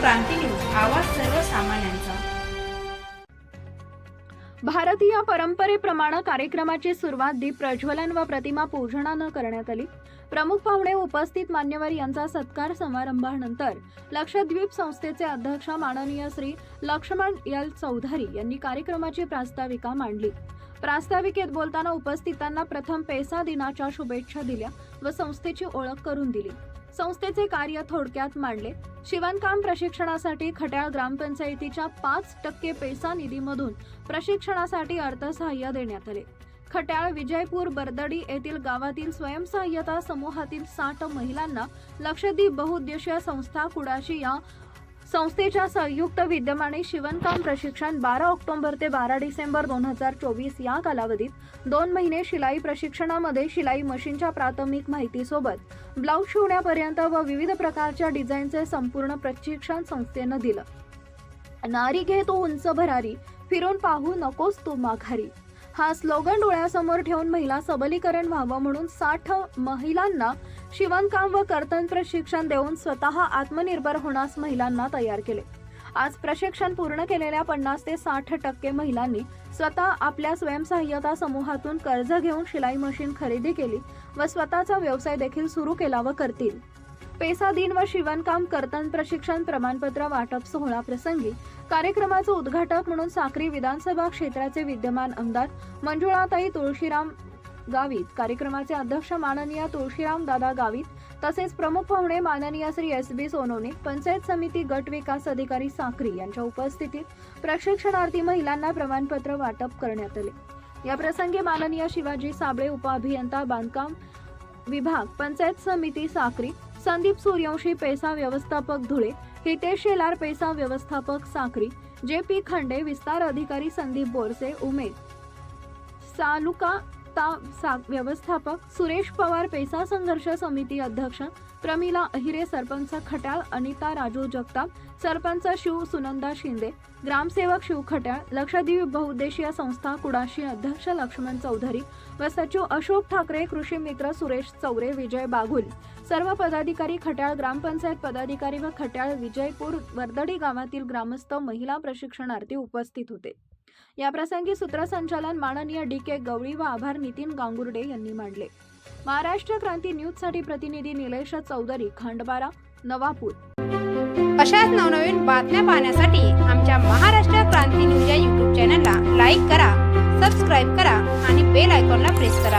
क्रांती news आवाज सर्वसामान्यांचा. भारतीय परंपरेप्रमाणे कार्यक्रमाची सुरुवात दीप प्रज्वलन व प्रतिमा पूजनानं करण्यात आली. प्रमुख पाहुणे उपस्थित मान्यवर यांचा सत्कार समारंभानंतर लक्षद्वीप संस्थेचे अध्यक्ष माननीय श्री लक्ष्मण एल. चौधरी यांनी कार्यक्रमाची प्रास्ताविका मांडली. प्रास्ताविकेत बोलताना उपस्थितांना प्रथम पेसा दिनाच्या शुभेच्छा दिल्या व संस्थेची ओळख करून दिली. संस्थेचे कार्य थोडक्यात मांडले. शिवणकाम प्रशिक्षणासाठी खट्याळ ग्रामपंचायतीच्या पाच टक्के पैसा निधीमधून प्रशिक्षणासाठी अर्थसहाय्य देण्यात आले. खट्याळ विजयपूर बर्दडी येथील गावातील स्वयंसहाय्यता समूहातील साठ महिलांना लक्षद्वीप बहुउद्देशीय संस्था कुडाशी या संस्थेच्या संयुक्त विद्यमाने शिवणकाम प्रशिक्षण बारा ऑक्टोबर ते बारा डिसेंबर दोन हजार चोवीस या कालावधीत दोन महिने शिलाई प्रशिक्षणामध्ये शिलाई मशीनच्या प्राथमिक माहितीसोबत ब्लाऊज शिवण्यापर्यंत व विविध प्रकारच्या डिझाईनचे संपूर्ण प्रशिक्षण संस्थेनं दिलं. नारी घे तो उंच भरारी फिरून पाहू नकोस तू माघारी. हा स्लोगन डोळ्यासमोर ठेवून महिला सबलीकरण व्हावं म्हणून साठ महिलांना शिवणकाम व कर्तन प्रशिक्षण देऊन स्वतः आत्मनिर्भर होण्यास महिलांना तयार केले. आज प्रशिक्षण पूर्ण केलेल्या पन्नास ते साठ टक्के महिलांनी स्वतः आपल्या स्वयंसहाय्यता समूहातून कर्ज घेऊन शिलाई मशीन खरेदी केली व स्वतःचा व्यवसाय देखील सुरू केला व करतील. पेसा दिन व शिवणकाम कर्तन प्रशिक्षण प्रमाणपत्र वाटप सोहळा प्रसंगी कार्यक्रमाचं उद्घाटक म्हणून साक्री विधानसभा क्षेत्राचे विद्यमान आमदार मंजुळाताई तुळशीराम गावित कार्यक्रमाचे अध्यक्ष माननीय तुळशीराम दादा गावित तसेच प्रमुख पाहुणे माननीय श्री एस बी सोनोने पंचायत समिती गट विकास अधिकारी साक्री यांच्या उपस्थितीत प्रशिक्षणार्थी महिलांना प्रमाणपत्र वाटप करण्यात आले. या प्रसंगी माननीय शिवाजी साबळे उपअभियंता बांधकाम विभाग पंचायत समिती साक्री संदीप सूर्यवंशी पैसा व्यवस्थापक धुळे हितेश शेलार पैसा व्यवस्थापक साक्री जे पी खंडे विस्तार अधिकारी संदीप बोरसे उमेद. सालुका ता सा व्यवस्थापक सुरेश पवार पैसा संघर्ष समिती अध्यक्ष प्रमिला अहिरे सरपंच खट्याळ अनिता राजू जगताप सरपंच शिव सुनंदा शिंदे ग्रामसेवक शिव खट्याळ लक्षद्वीप बहुउद्देशीय संस्था कुडाशी अध्यक्ष लक्ष्मण चौधरी व सचिव अशोक ठाकरे कृषी मित्र सुरेश चौरे विजय बागुल. सर्व पदाधिकारी खट्याळ ग्रामपंचायत पदाधिकारी व खट्याळ विजयपूर वर्दडी गावातील ग्रामस्थ महिला प्रशिक्षणार्थी उपस्थित होते. या प्रसंगी सूत्रसंचालन माननीय डी के गवळी व आभार नितीन गांगुर्डे यांनी मांडले. महाराष्ट्र क्रांती न्यूजसाठी प्रतिनिधी निलेश चौधरी खंडबारा नवापूर. अशाच नवनवीन बातम्या पाहण्यासाठी आमच्या महाराष्ट्र क्रांती न्यूज या यूट्यूब चॅनलला लाईक करा सबस्क्राईब करा आणि बेल आयकॉनला प्रेस करा.